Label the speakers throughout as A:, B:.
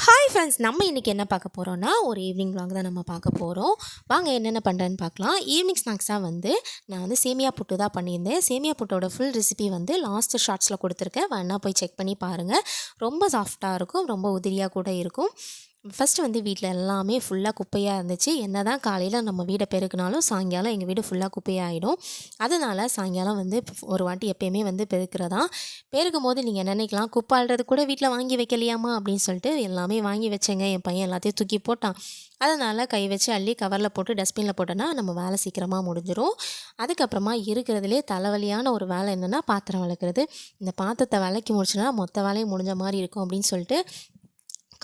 A: Hi friends நம்ம இன்றைக்கி என்ன பார்க்க போகிறோன்னா ஒரு ஈவினிங் வாங்க தான் நம்ம பார்க்க போகிறோம் வாங்க என்னென்ன பண்ணுறேன்னு பார்க்கலாம். ஈவினிங் ஸ்நாக்ஸாக வந்து நான் வந்து சேமியா புட்டு தான் பண்ணியிருந்தேன். சேமியா புட்டோட ஃபுல் ரெசிபி வந்து லாஸ்ட் ஷார்ட்ஸில் கொடுத்துருக்கேன். வேணா போய் செக் பண்ணி பாருங்கள் ரொம்ப சாஃப்டாக இருக்கும் ரொம்ப உதிரியாக கூட இருக்கும். ஃபஸ்ட்டு வந்து வீட்டில் எல்லாமே ஃபுல்லாக குப்பையாக இருந்துச்சு. என்ன தான் காலையில் நம்ம வீடை பெருக்கினாலும் சாயங்காலம் எங்கள் வீடு ஃபுல்லாக குப்பையாகிடும் அதனால் சாயங்காலம் வந்து ஒரு வாட்டி எப்பயுமே வந்து பெருக்கிறதா. பெருக்கும் போது நீங்கள் நினைக்கலாம்? குப்பை கூட வீட்டில் வாங்கி வைக்கலையாமா? அப்படின்னு சொல்லிட்டு எல்லாமே வாங்கி வச்சேங்க. என் பையன் எல்லாத்தையும் தூக்கி போட்டான். அதனால் கை வச்சு அள்ளி கவரில் போட்டு டஸ்ட்பினில் போட்டோன்னா நம்ம வேலை சீக்கிரமாக முடிஞ்சிடும் அதுக்கப்புறமா இருக்கிறதுலே தலைவலியான ஒரு வேலை என்னென்னா பாத்திரம் விளக்குறது இந்த பாத்திரத்தை விளக்கி முடிச்சுனா மொத்த வேலையும் முடிஞ்ச மாதிரி இருக்கும் அப்படின்னு சொல்லிட்டு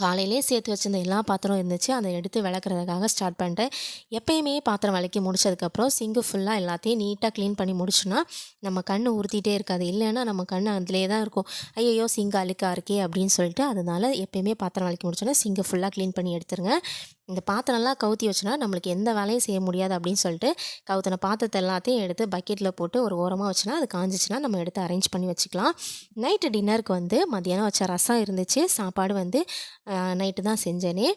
A: காலையிலே சேர்த்து வச்சிருந்த எல்லா பாத்திரம் இருந்துச்சு. அதை எடுத்து விளக்குறதுக்காக ஸ்டார்ட் பண்ணிட்டேன். எப்பயுமே பாத்திரம் விளக்கி முடிச்சதுக்கப்புறம் சிங்கு ஃபுல்லாக எல்லாத்தையும் நீட்டாக க்ளீன் பண்ணி முடிச்சுன்னா நம்ம கண் உறுத்திட்டே இருக்காது. இல்லைன்னா நம்ம கண் அதிலே தான் இருக்கும். ஐயோ சிங்கு அழுக்கா இருக்கே அப்படின்னு சொல்லிட்டு அதனால எப்பயுமே பாத்திரம் விளக்கி முடிச்சோன்னா சிங்கை ஃபுல்லாக க்ளீன் பண்ணி எடுத்துருங்க. இந்த பாத்திரம்லாம் கவுத்தி வச்சோன்னா நம்மளுக்கு எந்த வேலையும் செய்ய முடியாது அப்படின்னு சொல்லிட்டு கவுத்தின பாத்திரத்தை எல்லாத்தையும் எடுத்து பக்கெட்டில் போட்டு ஒரு ஓரமாக வச்சுனா அது காஞ்சிச்சுன்னா நம்ம எடுத்து அரேஞ்ச் பண்ணி வச்சுக்கலாம். நைட்டு டின்னருக்கு வந்து மதியானம் வச்ச ரசம் இருந்துச்சு. சாப்பாடு வந்து நைட்டு தான் செஞ்சேனே.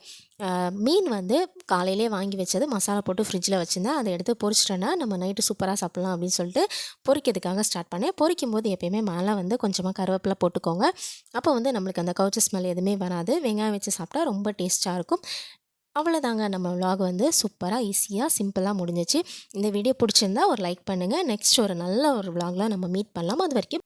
A: மீன் வந்து காலையிலே வாங்கி வச்சது. மசாலா போட்டு ஃப்ரிட்ஜில் வச்சுருந்தேன். அதை எடுத்து பொரிச்சிட்டேன்னா நம்ம நைட்டு சூப்பராக சாப்பிட்லாம் அப்படின்னு சொல்லிட்டு பொரிக்கிறதுக்காக ஸ்டார்ட் பண்ணேன். பொரிக்கும் போது எப்பயுமே மேலே வந்து கொஞ்சமாக கருவேப்பிலை போட்டுக்கோங்க. அப்போ வந்து நம்மளுக்கு அந்த கவுச்ச ஸ்மெல் எதுவுமே வராது. வெங்காயம் வச்சு சாப்பிட்டா ரொம்ப டேஸ்ட்டாக இருக்கும். அவ்வளோதாங்க நம்ம விலாக் வந்து சூப்பராக ஈஸியாக சிம்பிளாக முடிஞ்சிச்சு. இந்த வீடியோ பிடிச்சிருந்தா ஒரு லைக் பண்ணுங்கள் நெக்ஸ்ட் ஒரு நல்ல ஒரு விலாகில் நம்ம மீட் பண்ணலாம். அது வரைக்கும்